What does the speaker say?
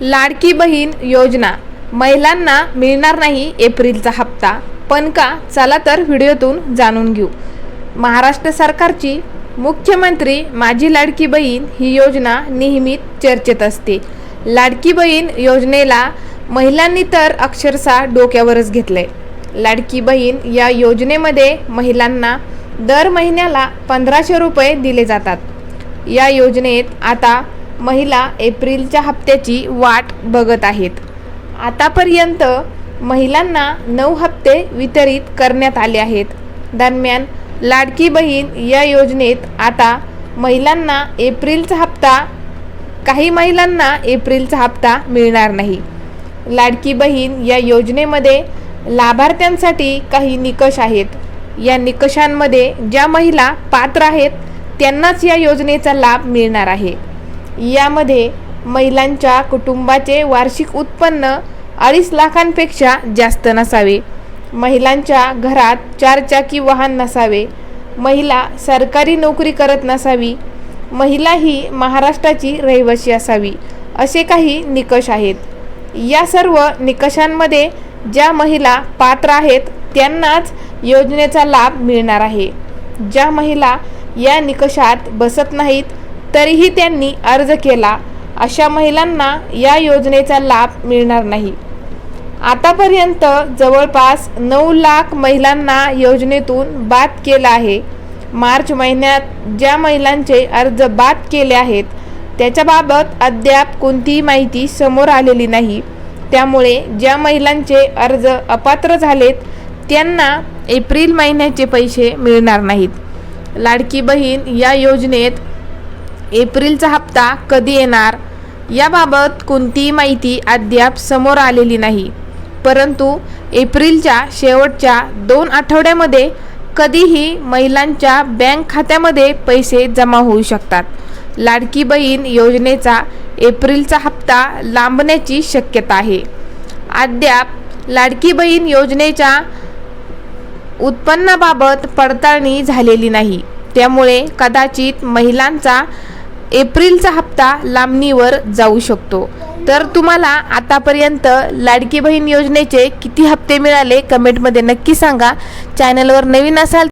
लाडकी बहीण योजना. महिलांना मिळणार नाही एप्रिलचा हप्ता. पण का? चला तर व्हिडिओतून जाणून घेऊ. महाराष्ट्र सरकारची मुख्यमंत्री माझी लाडकी बहीण ही योजना नेहमीच चर्चेत असते. लाडकी बहीण योजनेला महिलांनी तर अक्षरशः डोक्यावरच घेतलंय. लाडकी बहीण या योजनेमध्ये महिलांना दर महिन्याला पंधराशे रुपये दिले जातात. या योजनेत आता महिला एप्रिलच्या हप्त्याची वाट बघत आहेत. आतापर्यंत महिलांना नऊ हप्ते वितरित करण्यात आले आहेत. दरम्यान लाडकी बहीण या योजनेत आता महिलांना एप्रिलचा हप्ता काही महिलांना एप्रिलचा हप्ता मिळणार नाही. लाडकी बहीण या योजनेमध्ये लाभार्थ्यांसाठी काही निकष आहेत. या निकषांमध्ये ज्या महिला पात्र आहेत त्यांनाच या योजनेचा लाभ मिळणार आहे. यामध्ये महिलांच्या कुटुंबाचे वार्षिक उत्पन्न अडीच लाखांपेक्षा जास्त नसावे. महिलांच्या घरात चारचाकी वाहन नसावे. महिला सरकारी नोकरी करत नसावी. महिला ही महाराष्ट्राची रहिवासी असावी असे काही निकष आहेत. या सर्व निकषांमध्ये ज्या महिला पात्र आहेत त्यांनाच योजनेचा लाभ मिळणार आहे. ज्या महिला या निकषात बसत नाहीत तरीही त्यांनी अर्ज केला. अशा महिलांना या योजनेचा लाभ मिळणार नाही. आतापर्यंत जवळपास नऊ लाख महिलांना योजनेतून बाद केला आहे. मार्च महिन्यात ज्या महिलांचे अर्ज बाद केले आहेत त्याच्याबाबत अद्याप कोणतीही माहिती समोर आलेली नाही. त्यामुळे ज्या महिलांचे अर्ज अपात्र झालेत त्यांना एप्रिल महिन्याचे पैसे मिळणार नाहीत. लाडकी बहीण या योजनेत एप्रिलचा हप्ता कधी येणार? याबाबत कोणतीही माहिती अद्याप समोर आलेली नाही. परंतु एप्रिलच्या शेवटच्या दोन आठवड्यामध्ये कधीही महिलांच्या बँक खात्यामध्ये पैसे जमा होऊ शकतात. लाडकी बहीण योजनेचा एप्रिलचा हप्ता लांबण्याची शक्यता आहे. अद्याप लाडकी बहीण योजनेच्या उत्पन्नाबाबत पडताळणी झालेली नाही. त्यामुळे कदाचित महिलांचा एप्रिलचा हप्ता लांबणीवर जाऊ शकतो. तर तुम्हाला आतापर्यंत लाडकी बहीण योजनेचे किती हप्ते मिळाले? कमेंटमध्ये नक्की सांगा. चॅनलवर नवीन असाल